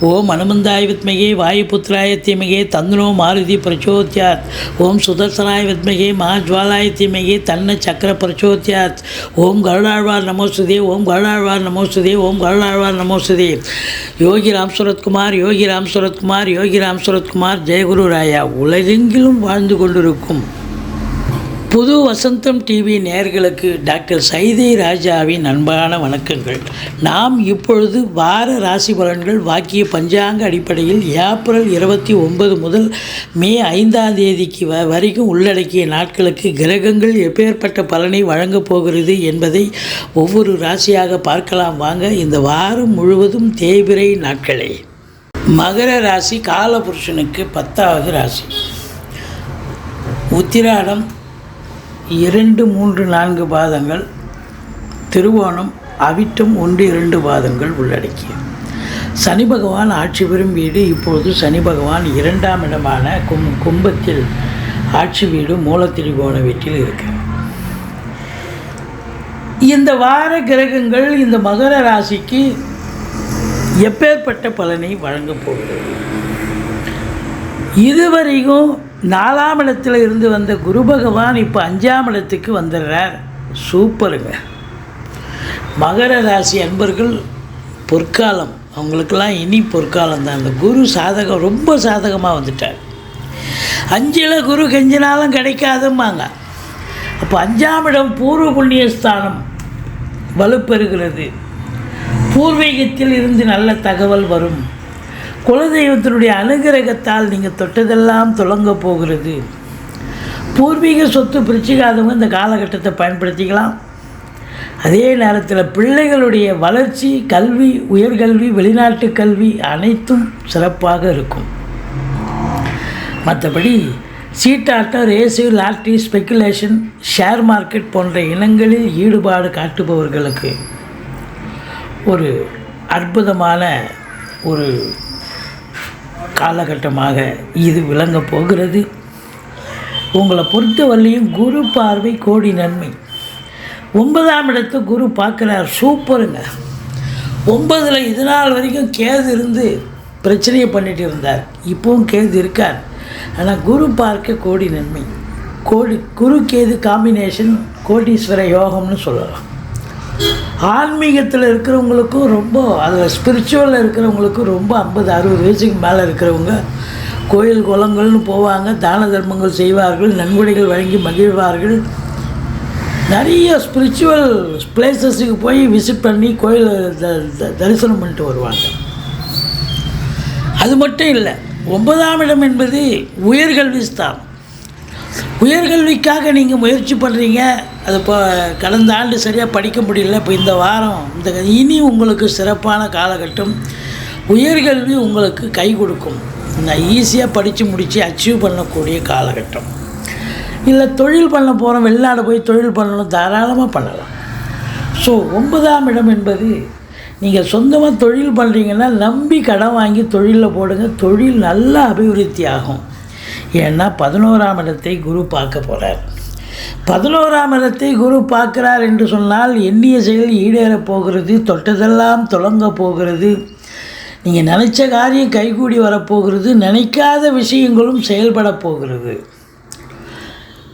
ஓம் அனுமந்தாய் வித்மகே வாயுபுத்திராய தீமகே தந்துனோ மாருதி பிரச்சோத்யாத். ஓம் சுதர்சனாய வித்மகே மகாஜ்வாலாய தீமகே தன்ன சக்கர பிரச்சோத்யாத். ஓம் கருடாழ்வார் நமோசுதே ஓம் கருடாழ்வார் நமோசுதே ஓம் கருடாழ்வார் நமோசுதே யோகி ராம் சுரத்குமார் யோகி ராம் சுரத்குமார் யோகி ராம் சுரத்குமார் ஜெயகுரு ராயா உலகெங்கிலும் வாழ்ந்து கொண்டிருக்கும். புது வசந்தம் டிவி நேயர்களுக்கு டாக்டர் சைதை ராஜாவின் அன்பான வணக்கங்கள். நாம் இப்பொழுது வார ராசி பலன்கள் வாக்கிய பஞ்சாங்க அடிப்படையில் ஏப்ரல் இருபத்தி ஒன்பது முதல் மே ஐந்தாம் தேதிக்கு வ வரைக்கும் உள்ளடக்கிய நாட்களுக்கு கிரகங்கள் எப்பேற்பட்ட பலனை வழங்கப் போகிறது என்பதை ஒவ்வொரு ராசியாக பார்க்கலாம். வாங்க இந்த வாரம் முழுவதும் தேய்பிரை நாட்களே. மகர ராசி காலபுருஷனுக்கு பத்தாவது ராசி. உத்திராடம் இரண்டு மூன்று நான்கு பாதங்கள் திருவோணம் அவிட்டம் ஒன்று இரண்டு பாதங்கள் உள்ளடக்கிய. சனி பகவான் ஆட்சி பெறும் வீடு இப்பொழுது சனி பகவான் இரண்டாம் இடமான கும் கும்பத்தில் ஆட்சி வீடு மூலத்திரிகோண வீட்டில் இருக்கு. இந்த வார கிரகங்கள் இந்த மகர ராசிக்கு எப்பேற்பட்ட பலனை வழங்கப் போகிறது? இதுவரையும் நாலாம் இடத்துல இருந்து வந்த குரு பகவான் இப்போ அஞ்சாம் இடத்துக்கு வந்துடுறார். சூப்பருங்க. மகர ராசி அன்பர்கள் பொற்காலம். அவங்களுக்கெல்லாம் இனி பொற்காலம் தான். அந்த குரு சாதகம் ரொம்ப சாதகமாக வந்துட்டார். அஞ்சில் குரு கெஞ்சினாலும் கிடைக்காதும்பாங்க. அப்போ அஞ்சாம் இடம் பூர்வ புண்ணியஸ்தானம் வலுப்பெறுகிறது. பூர்வீகத்தில் இருந்து நல்ல தகவல் வரும். குலதெய்வத்தினுடைய அனுகிரகத்தால் நீங்கள் தொட்டதெல்லாம் தொடங்க போகிறது. பூர்வீக சொத்து பிரிச்சுக்காதவங்க இந்த காலகட்டத்தை பயன்படுத்திக்கலாம். அதே நேரத்தில் பிள்ளைகளுடைய வளர்ச்சி கல்வி உயர்கல்வி வெளிநாட்டு கல்வி அனைத்தும் சிறப்பாக இருக்கும். மற்றபடி சீட்டாட்டம் race lottery speculation share market போன்ற இனங்களில் ஈடுபாடு காட்டுபவர்களுக்கு ஒரு அற்புதமான ஒரு காலகட்டமாக இது விளங்க போகிறது. உங்களை பொறுத்தவரையும் குரு பார்வை கோடி நன்மை. ஒன்பதாம் இடத்தை குரு பார்க்குறார். சூப்பருங்க. ஒன்பதில் இது நாள் வரைக்கும் கேது இருந்து பிரச்சனையை பண்ணிட்டு இருந்தார். இப்போவும் கேது இருக்கார். ஆனால் குரு பார்க்க கோடி நன்மை. கோடி குரு கேது காம்பினேஷன் கோடீஸ்வர யோகம்னு சொல்லலாம். ஆன்மீகத்தில் இருக்கிறவங்களுக்கும் ரொம்ப அதில் ஸ்பிரிச்சுவலில் இருக்கிறவங்களுக்கும் ரொம்ப ஐம்பது அறுபது வயசுக்கு மேலே இருக்கிறவங்க கோயில் குளங்கள்னு போவாங்க தான தர்மங்கள் செய்வார்கள் நன்கொடைகள் வழங்கி மகிழ்வார்கள். நிறைய ஸ்பிரிச்சுவல் பிளேசஸுக்கு போய் விசிட் பண்ணி கோயில் த- த- தரிசனம் பண்ணிட்டு வருவாங்க. அது மட்டும் இல்லை ஒன்பதாம் இடம் என்பது உயர்கல்வி ஸ்தானம் உயர்கல்விக்காக நீங்கள் முயற்சி பண்ணுறீங்க அது இப்போ கடந்த ஆண்டு சரியாக படிக்க முடியல இப்போ இந்த வாரம் இந்த இனி உங்களுக்கு சிறப்பான காலகட்டம் உயர்கல்வி உங்களுக்கு கை கொடுக்கும். நான் ஈஸியாக படித்து முடித்து அச்சீவ் பண்ணக்கூடிய காலகட்டம். இல்லை தொழில் பண்ண போகிறோம் வெளிநாடு போய் தொழில் பண்ணணும் தாராளமாக பண்ணலாம். ஸோ ஒன்பதாம் இடம் என்பது நீங்கள் சொந்தமாக தொழில் பண்ணுறீங்கன்னா நம்பி கடன் வாங்கி தொழிலில் போடுங்க தொழில் நல்லா அபிவிருத்தி ஆகும் ஏன்னா பதினோராம் இடத்தை குரு பார்க்க போகிறார் பதினோராம் இடத்தை குரு பார்க்கிறார் என்று சொன்னால் எண்ணிய செயல் ஈடேறப் போகிறது தொட்டதெல்லாம் தொடங்க போகிறது. நீங்கள் நினச்ச காரியம் கைகூடி வரப்போகிறது நினைக்காத விஷயங்களும் செயல்பட போகிறது.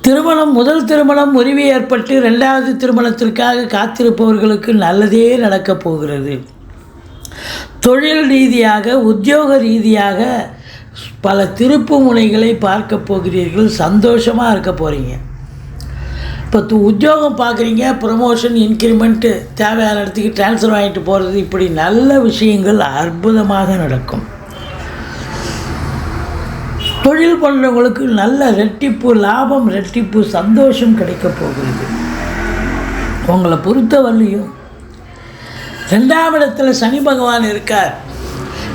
திருமணம் முதல் திருமணம் முறிவு ஏற்பட்டு ரெண்டாவது திருமணத்திற்காக காத்திருப்பவர்களுக்கு நல்லதே நடக்கப் போகிறது. தொழில் ரீதியாக உத்தியோக ரீதியாக பல திருப்பு முனைகளை பார்க்க போகிறீர்கள் சந்தோஷமாக இருக்க போகிறீங்க இப்போ து- உத்தியோகம் பார்க்குறீங்க ப்ரமோஷன் இன்க்ரிமெண்ட்டு தேவையான இடத்துக்கு ட்ரான்ஸ்ஃபர் வாங்கிட்டு போகிறது இப்படி நல்ல விஷயங்கள் அற்புதமாக நடக்கும். தொழில் பண்ணுறவங்களுக்கு நல்ல ரெட்டிப்பு லாபம் ரெட்டிப்பு சந்தோஷம் கிடைக்க போகிறது. உங்களை பொறுத்தவரையும் ரெண்டாம் இடத்துல சனி பகவான் இருக்கார்.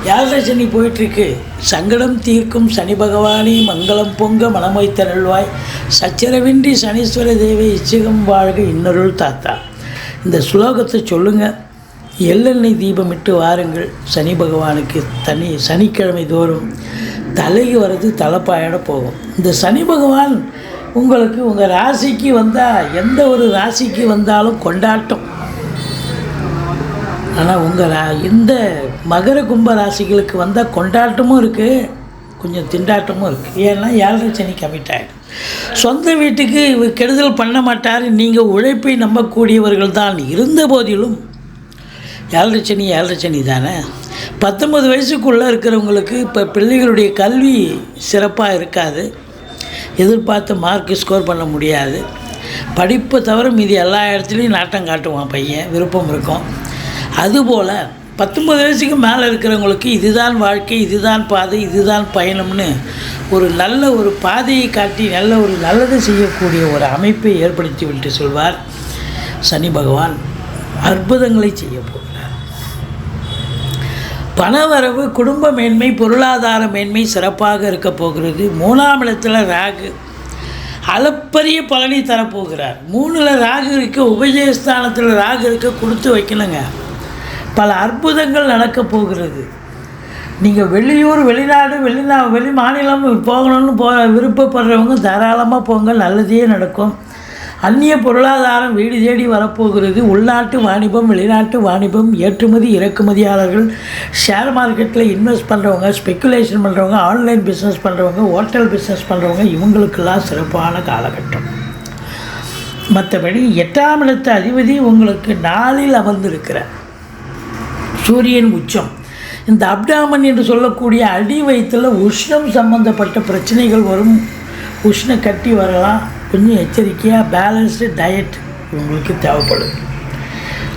யாரை சனி போயிட்டுருக்கு. சங்கடம் தீர்க்கும் சனி பகவானே மங்களம் பொங்க மனமொய்த்தருள்வாய் சச்சரவின்றி சனீஸ்வர தேவை இச்சகம் வாழ்க இன்னொருள் தாத்தா. இந்த ஸ்லோகத்தை சொல்லுங்கள் எள்ளெண்ணெய் தீபமிட்டு வாருங்கள். சனி பகவானுக்கு தனி சனிக்கிழமை தோறும் தலைக்கு வர்றது தலைப்பாயோட போகும். இந்த சனி பகவான் உங்களுக்கு உங்கள் ராசிக்கு வந்தால் எந்த ஒரு ராசிக்கு வந்தாலும் கொண்டாட்டம். ஆனால் உங்கள் இந்த மகர கும்ப ராசிகளுக்கு வந்தால் கொண்டாட்டமும் இருக்குது கொஞ்சம் திண்டாட்டமும் இருக்குது ஏன்னா ஏழரை சனி கமிட் ஆகிடும் சொந்த வீட்டுக்கு இவர் கெடுதல் பண்ண மாட்டார் நீங்கள் உழைப்பை நம்பக்கூடியவர்கள் தான் இருந்த போதிலும். ஏழரை சனி ஏழரை சனி தானே? பத்தொம்பது வயசுக்குள்ளே இருக்கிறவங்களுக்கு இப்போ பிள்ளைகளுடைய கல்வி சிறப்பாக இருக்காது. எதிர்பார்த்து மார்க் ஸ்கோர் பண்ண முடியாது. படிப்பை தவிர மீதி எல்லா இடத்துலையும் நாட்டம் காட்டுவான் பையன் விருப்பம் இருக்கும். அதுபோல் பத்தொம்பது வயசுக்கு மேலே இருக்கிறவங்களுக்கு இதுதான் வாழ்க்கை இதுதான் பாதை இதுதான் பயணம்னு ஒரு நல்ல ஒரு பாதையை காட்டி நல்ல ஒரு நல்லது செய்யக்கூடிய ஒரு அமைப்பை ஏற்படுத்தி விட்டு சொல்வார் சனி பகவான். அற்புதங்களை செய்ய போகிறார். பணவரவு குடும்ப மேன்மை பொருளாதார மேன்மை சிறப்பாக இருக்க போகிறது. மூணாம் இடத்துல ராகு அளப்பரிய பலனை தரப்போகிறார். மூணில் ராகு இருக்க உபஜயஸ்தானத்தில் ராகு இருக்க கொடுத்து வைக்கணுங்க. பல அற்புதங்கள் நடக்கப் போகிறது. நீங்கள் வெளியூர் வெளிநாடு வெளிநா வெளி மாநிலம் போகணும்னு போ விருப்பப்படுறவங்க தாராளமாக போங்க நல்லதே நடக்கும். அந்நிய பொருளாதாரம் வீடு தேடி வரப்போகிறது. உள்நாட்டு வாணிபம் வெளிநாட்டு வாணிபம் ஏற்றுமதி இறக்குமதியாளர்கள் ஷேர் மார்க்கெட்டில் இன்வெஸ்ட் பண்ணுறவங்க ஸ்பெக்குலேஷன் பண்ணுறவங்க ஆன்லைன் பிஸ்னஸ் பண்ணுறவங்க ஹோட்டல் பிஸ்னஸ் பண்ணுறவங்க இவங்களுக்கெல்லாம் சிறப்பான காலகட்டம். மற்றபடி எட்டாம் இடத்த அதிபதி உங்களுக்கு நாளில் அமர்ந்திருக்கிறார். சூரியன் உச்சம். இந்த அப்டாமன் என்று சொல்லக்கூடிய அடி வயிற்றில் உஷ்ணம் சம்பந்தப்பட்ட பிரச்சனைகள் வரும். உஷ்ண கட்டி வரலாம். கொஞ்சம் எச்சரிக்கையாக பேலன்ஸ்டு டயட் உங்களுக்கு தேவைப்படுது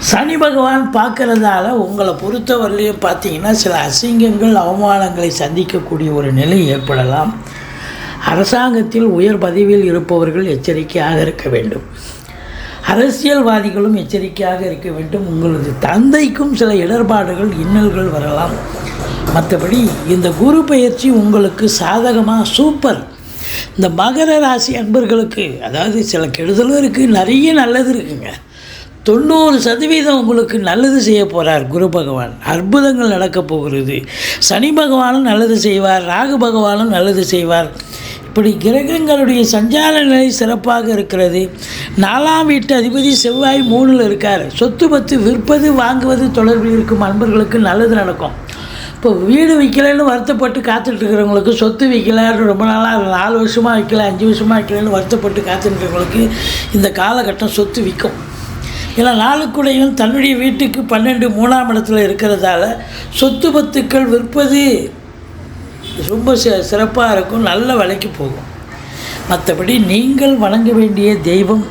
சனி பகவான் பார்க்குறதால உங்களை பொறுத்தவரையிலையும் பார்த்தீங்கன்னா சில அசிங்கங்கள் அவமானங்களை சந்திக்கக்கூடிய ஒரு நிலை ஏற்படலாம். அரசாங்கத்தில் உயர் பதவியில் இருப்பவர்கள் எச்சரிக்கையாக இருக்க வேண்டும். அரசியல்வாதிகளும் எச்சரிக்கையாக இருக்க வேண்டும். உங்களது தந்தைக்கும் சில இடர்பாடுகள் இன்னல்கள் வரலாம். மற்றபடி இந்த குரு பயிற்சி உங்களுக்கு சாதகமாக சூப்பர் இந்த மகர ராசி அன்பர்களுக்கு அதாவது சில கெடுதலும் இருக்குது நிறைய நல்லது இருக்குங்க. தொண்ணூறு சதவீதம் உங்களுக்கு நல்லது செய்ய போகிறார் குரு பகவான். அற்புதங்கள் நடக்கப் போகிறது. சனி பகவானும் நல்லது செய்வார் ராகு பகவானும் நல்லது செய்வார். இப்படி கிரகங்களுடைய சஞ்சார நிலை சிறப்பாக இருக்கிறது. நாலாம் வீட்டு அதிபதி செவ்வாய் மூணில் இருக்கார். சொத்து பத்து விற்பது வாங்குவது தொடர்பில் இருக்கும் அன்பர்களுக்கு நல்லது நடக்கும். இப்போ வீடு விற்கலைன்னு வருத்தப்பட்டு காத்துட்ருக்கிறவங்களுக்கு சொத்து விற்கல ரொம்ப நாளாக நாலு வருஷமாக விற்கல அஞ்சு வருஷமாக விற்கலன்னு வருத்தப்பட்டு காத்துட்டுருக்கவங்களுக்கு இந்த காலகட்டம் சொத்து விற்கும். ஏன்னா நாளுக்குடையும் தன்னுடைய வீட்டுக்கு பன்னெண்டு மூணாம் இடத்துல இருக்கிறதால சொத்து பத்துக்கள் விற்பது ரொம்ப சிறப்பாக இருக்கும் நல்ல விலைக்கு போகும். மற்றபடி நீங்கள் வணங்க வேண்டிய தெய்வம்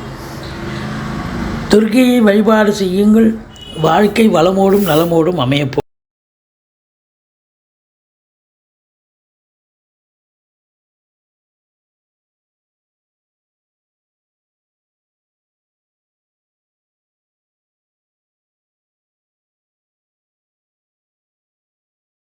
துர்கையை வழிபாடு செய்யுங்கள். வாழ்க்கை வளமோடும் நலமோடும் அமையப்போ